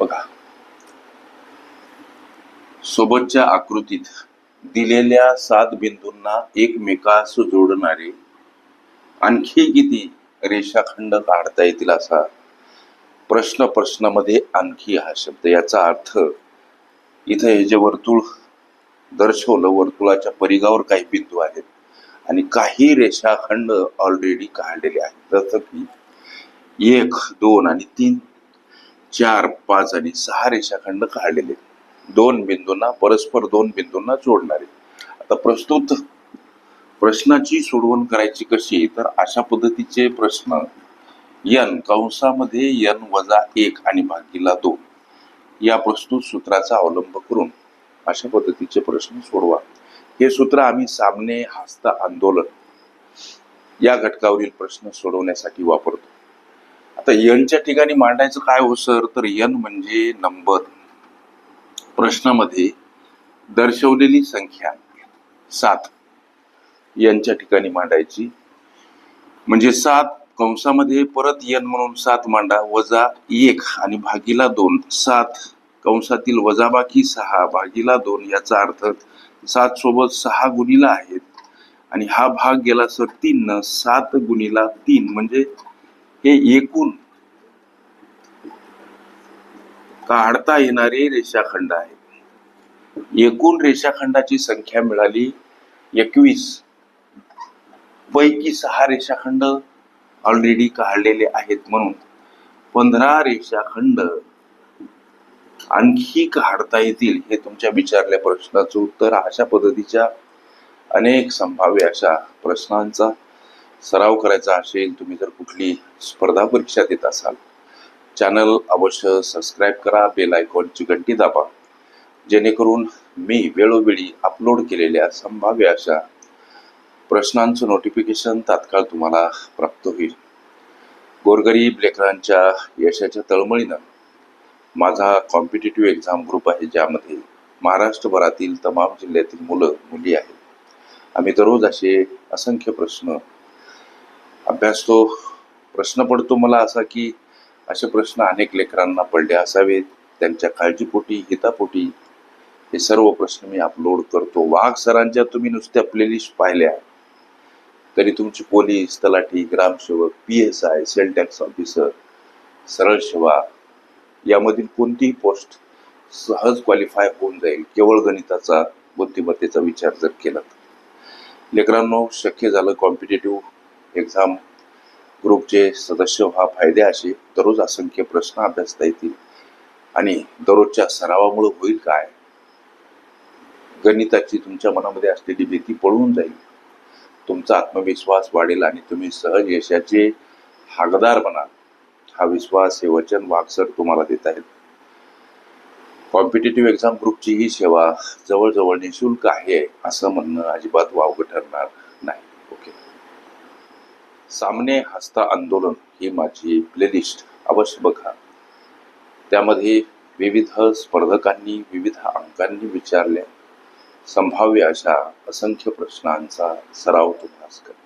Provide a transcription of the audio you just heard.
बघा. सोबतच्या आकृतीत दिलेल्या सात बिंदूंना एकमेकास जोडणारे आणखी किती रेषाखंड काढता येतील असा प्रश्न प्रश्नामध्ये आणखी हा शब्द. याचा अर्थ इथं हे जे वर्तुळ दर्शवलं वर्तुळाच्या परिघावर काही बिंदू आहेत आणि काही रेषाखंड ऑलरेडी काढलेले आहेत. जसं की एक दोन आणि तीन. चार पाच आणि सहा रेषाखंड काढलेले. दोन बिंदूंना परस्पर दोन बिंदूंना जोडणारे. आता प्रस्तुत प्रश्नाची सोडवण करायची कशी तर अशा पद्धतीचे प्रश्न यन कंसामध्ये यन वजा एक आणि भागीला दोन. या प्रस्तुत सूत्राचा अवलंब करून अशा पद्धतीचे प्रश्न सोडवा. हे सूत्र आम्ही सामने हस्त आंदोलन या घटकावरील प्रश्न सोडवण्यासाठी वापरतो. आता यनच्या ठिकाणी मांडायचं काय हो सर? तर यन म्हणजे नंबर. प्रश्नामध्ये दर्शवलेली संख्या सात यांच्या ठिकाणी मांडायची. म्हणजे सात कंसामध्ये परत यन म्हणून सात मांडा वजा एक आणि भागीला दोन. सात कंसातील वजाबाकी सहा भागीला दोन याचा अर्थ सात सोबत सहा गुणीला आहेत. आणि हा भाग गेला सर तीन. न सात गुणीला तीन. म्हणजे हे एकूण काढता येणारे रेषाखंड आहे एकूण रेषाखंडाची संख्या मिळाली एकवीस. पैकी सहा रेषाखंड ऑलरेडी काढलेले आहेत म्हणून. पंधरा रेषाखंड आणखी काढता येतील हे तुमच्या विचारल्या प्रश्नाचं उत्तर अशा पद्धतीच्या अनेक संभाव्य अशा प्रश्नांचा सराव करायचा असेल तुम्ही जर कुठली स्पर्धा परीक्षा देत असाल चॅनल अवश्य सबस्क्राईब करा बेल आयकॉनची घंटी दाबा. जेणेकरून मी वेळोवेळी अपलोड केलेल्या संभाव्य अशा प्रश्नांचं नोटिफिकेशन तात्काळ तुम्हाला प्राप्त होईल. गोरगरीब लेकरांच्या यशाच्या तळमळीनं माझा कॉम्पिटेटिव्ह एक्झाम ग्रुप आहे ज्यामध्ये महाराष्ट्रभरातील तमाम जिल्ह्यातील मुलं मुली आहेत. आम्ही दररोज असे असंख्य प्रश्न अभ्यासतो प्रश्न पडतो मला असा की असे प्रश्न अनेक लेकरांना पडले असावेत. त्यांच्या काळजीपोटी हितापोटी हे सर्व प्रश्न मी अपलोड करतो. वाघ सरांच्या तुम्ही नुसत्या प्लेलिस्ट पाहिल्या. तरी तुमची पोलीस तलाठी ग्रामसेवक P S I sale tax officer सरळ सेवा यामधील कोणतीही पोस्ट सहज क्वालिफाय होऊन जाईल. केवळ गणिताचा बुद्धिमत्तेचा विचार जर केला तर. लेकरांनो शक्य झालं कॉम्पिटेटिव्ह एक्झाम ग्रुपचे सदस्य व्हा फायदे असे दररोज असंख्य प्रश्न अभ्यासता येतील. आणि दररोजच्या सरावामुळे होईल काय? गणिताची तुमच्या मनामध्ये असलेली भीती पळून जाईल. तुमचा आत्मविश्वास वाढेल आणि तुम्ही सहज यशाचे हागदार बनाल. हा विश्वास हे वचन वागसर तुम्हाला देत आहेत. कॉम्पिटेटिव्ह एक्झाम ग्रुपची ही सेवा जवळजवळ निशुल्क आहे असं म्हणणं अजिबात वावगं ठरणार नाही. सामने हस्ता आंदोलन ही माझी प्लेलिस्ट. अवश्य बघा. त्यामध्ये विविध स्पर्धकांनी विविध अंकांनी विचारल्या संभाव्य अशा असंख्य प्रश्नांचा सराव तुम्हाला करा